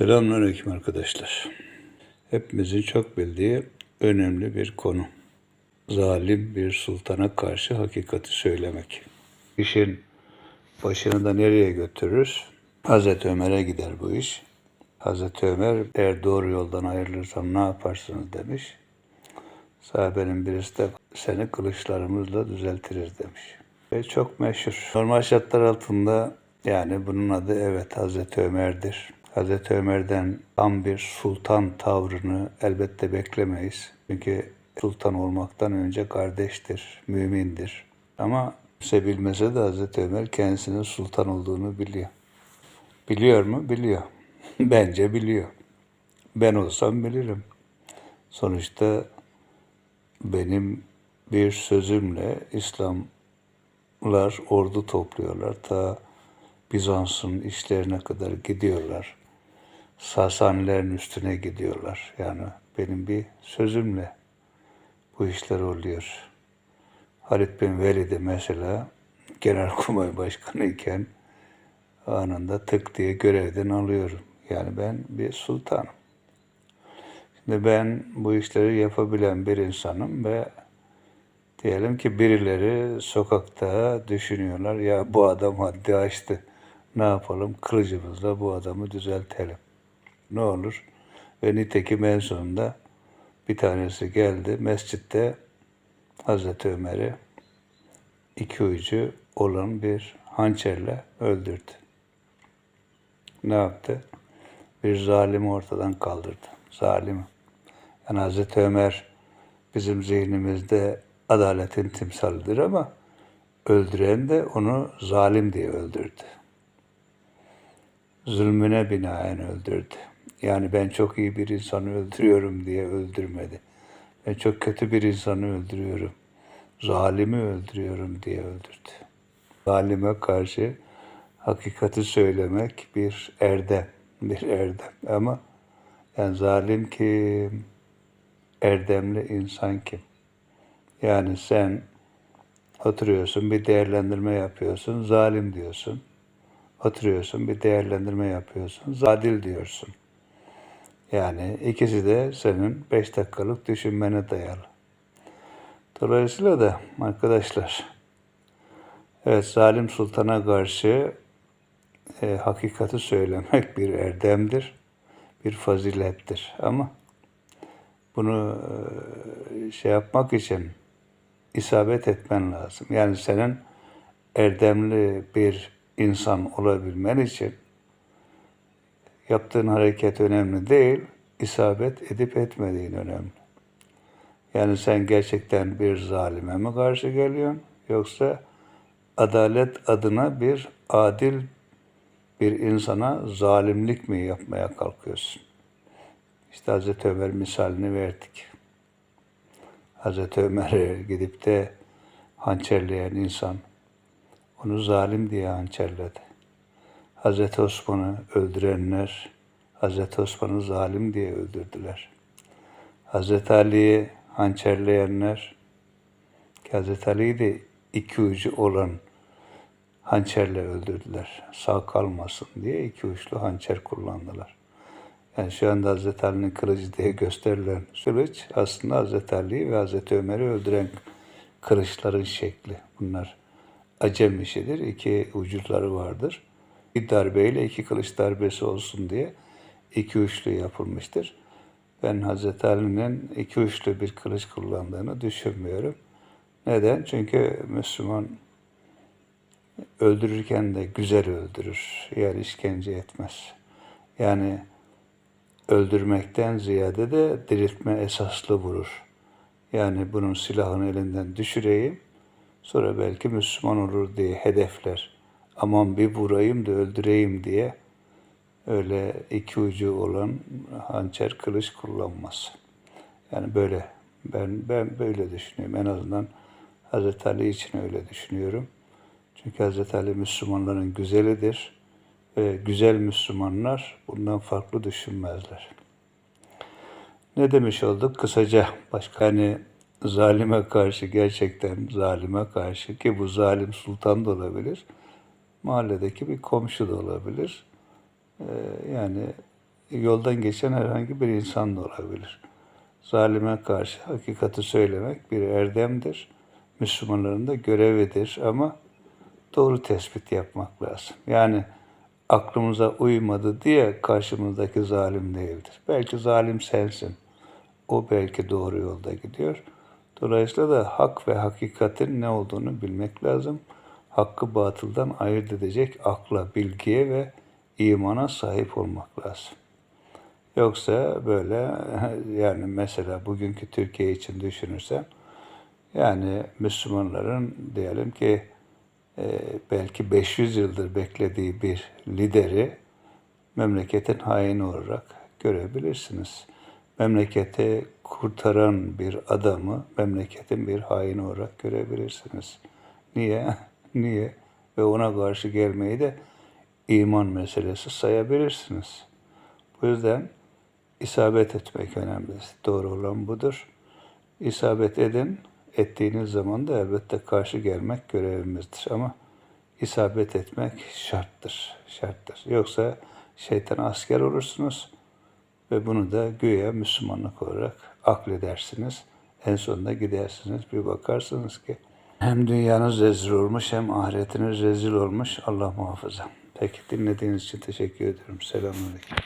Selamünaleyküm arkadaşlar. Hepimizin çok bildiği önemli bir konu. Zalim bir sultana karşı hakikati söylemek. İşin başını da nereye götürür? Hazreti Ömer'e gider bu iş. Hazreti Ömer eğer doğru yoldan ayrılırsam ne yaparsınız demiş. Sahabenin birisi de seni kılıçlarımızla düzeltiriz demiş. Ve çok meşhur. Normal şartlar altında yani bunun adı evet Hazreti Ömer'dir. Hazreti Ömer'den tam bir sultan tavrını elbette beklemeyiz. Çünkü sultan olmaktan önce kardeştir, mümindir. Ama kimse bilmese de Hazreti Ömer kendisinin sultan olduğunu biliyor. Biliyor mu? Biliyor. Bence biliyor. Ben olsam bilirim. Sonuçta benim bir sözümle İslamlar ordu topluyorlar. Ta Bizans'ın işlerine kadar gidiyorlar. Sasanilerin üstüne gidiyorlar. Yani benim bir sözümle bu işler oluyor. Halit bin Velid'i mesela Genelkurmay Başkanı iken anında tık diye görevden alıyorum. Yani ben bir sultanım. Şimdi ben bu işleri yapabilen bir insanım ve diyelim ki birileri sokakta düşünüyorlar ya bu adam haddi aştı. Ne yapalım? Kılıcımızla bu adamı düzeltelim. Ne olur? Ve nitekim en sonunda bir tanesi geldi mescitte Hazreti Ömer'i iki ucu olan bir hançerle öldürdü. Ne yaptı? Bir zalimi ortadan kaldırdı. Zalimi. Yani Hazreti Ömer bizim zihnimizde adaletin timsalidir ama öldüren de onu zalim diye öldürdü. Zulmüne binaen öldürdü. Yani ben çok iyi bir insanı öldürüyorum diye öldürmedi. Ben çok kötü bir insanı öldürüyorum. Zalimi öldürüyorum diye öldürdü. Zalime karşı hakikati söylemek bir erdem, bir erdem. Ama yani zalim kim? Erdemli insan kim? Yani sen oturuyorsun, bir değerlendirme yapıyorsun, zalim diyorsun. Oturuyorsun, bir değerlendirme yapıyorsun, zadil diyorsun. Yani ikisi de senin beş dakikalık düşünmene dayalı. Dolayısıyla da arkadaşlar, evet zalim sultana karşı e, hakikati söylemek bir erdemdir, bir fazilettir. Ama bunu e, şey yapmak için isabet etmen lazım. Yani senin erdemli bir insan olabilmen için yaptığın hareket önemli değil, isabet edip etmediğin önemli. Yani sen gerçekten bir zalime mi karşı geliyorsun yoksa adalet adına bir adil bir insana zalimlik mi yapmaya kalkıyorsun? İşte Hazreti Ömer misalini verdik. Hazreti Ömer'e gidip de hançerleyen insan onu zalim diye hançerledi. Hazreti Osman'ı öldürenler Hazreti Osman'ı zalim diye öldürdüler. Hazreti Ali'yi hançerleyenler ki Hazreti Ali'yi de iki ucu olan hançerle öldürdüler. Sağ kalmasın diye iki uçlu hançer kullandılar. Yani şu anda Hazreti Ali'nin kılıcı diye gösterilen kılıç aslında Hazreti Ali ve Hazreti Ömer'i öldüren kılıçların şekli. Bunlar acem işidir. İki uçları vardır. Bir darbeyle iki kılıç darbesi olsun diye iki uçlu yapılmıştır. Ben Hazreti Ali'nin iki uçlu bir kılıç kullandığını düşünmüyorum. Neden? Çünkü Müslüman öldürürken de güzel öldürür. Yani işkence etmez. Yani öldürmekten ziyade de diriltme esaslı vurur. Yani bunun silahını elinden düşüreyim, sonra belki Müslüman olur diye hedefler. Aman bir vurayım da öldüreyim diye öyle iki ucu olan hançer kılıç kullanmaz. Yani böyle ben ben böyle düşünüyorum. En azından Hazreti Ali için öyle düşünüyorum. Çünkü Hazreti Ali Müslümanların güzelidir. Ve güzel Müslümanlar bundan farklı düşünmezler. Ne demiş olduk? Kısaca başka hani zalime karşı gerçekten zalime karşı ki bu zalim sultan da olabilir. Mahalledeki bir komşu da olabilir. Ee, yani yoldan geçen herhangi bir insan da olabilir. Zalime karşı hakikati söylemek bir erdemdir. Müslümanların da görevidir ama doğru tespit yapmak lazım. Yani aklımıza uymadı diye karşımızdaki zalim değildir. Belki zalim sensin. O belki doğru yolda gidiyor. Dolayısıyla da hak ve hakikatin ne olduğunu bilmek lazım. Hakkı batıldan ayırt edecek akla, bilgiye ve imana sahip olmak lazım. Yoksa böyle yani mesela bugünkü Türkiye için düşünürsem yani Müslümanların diyelim ki e, belki 500 yıldır beklediği bir lideri memleketin haini olarak görebilirsiniz. Memleketi kurtaran bir adamı memleketin bir haini olarak görebilirsiniz. Niye? Niye? Ve ona karşı gelmeyi de iman meselesi sayabilirsiniz. Bu yüzden isabet etmek önemli. Doğru olan budur. İsabet edin. Ettiğiniz zaman da elbette karşı gelmek görevimizdir. Ama isabet etmek şarttır. Şarttır. Yoksa şeytan asker olursunuz ve bunu da güya Müslümanlık olarak akledersiniz. En sonunda gidersiniz bir bakarsınız ki hem dünyanız rezil olmuş hem ahiretiniz rezil olmuş Allah muhafaza. Peki dinlediğiniz için teşekkür ederim. Selamünaleyküm.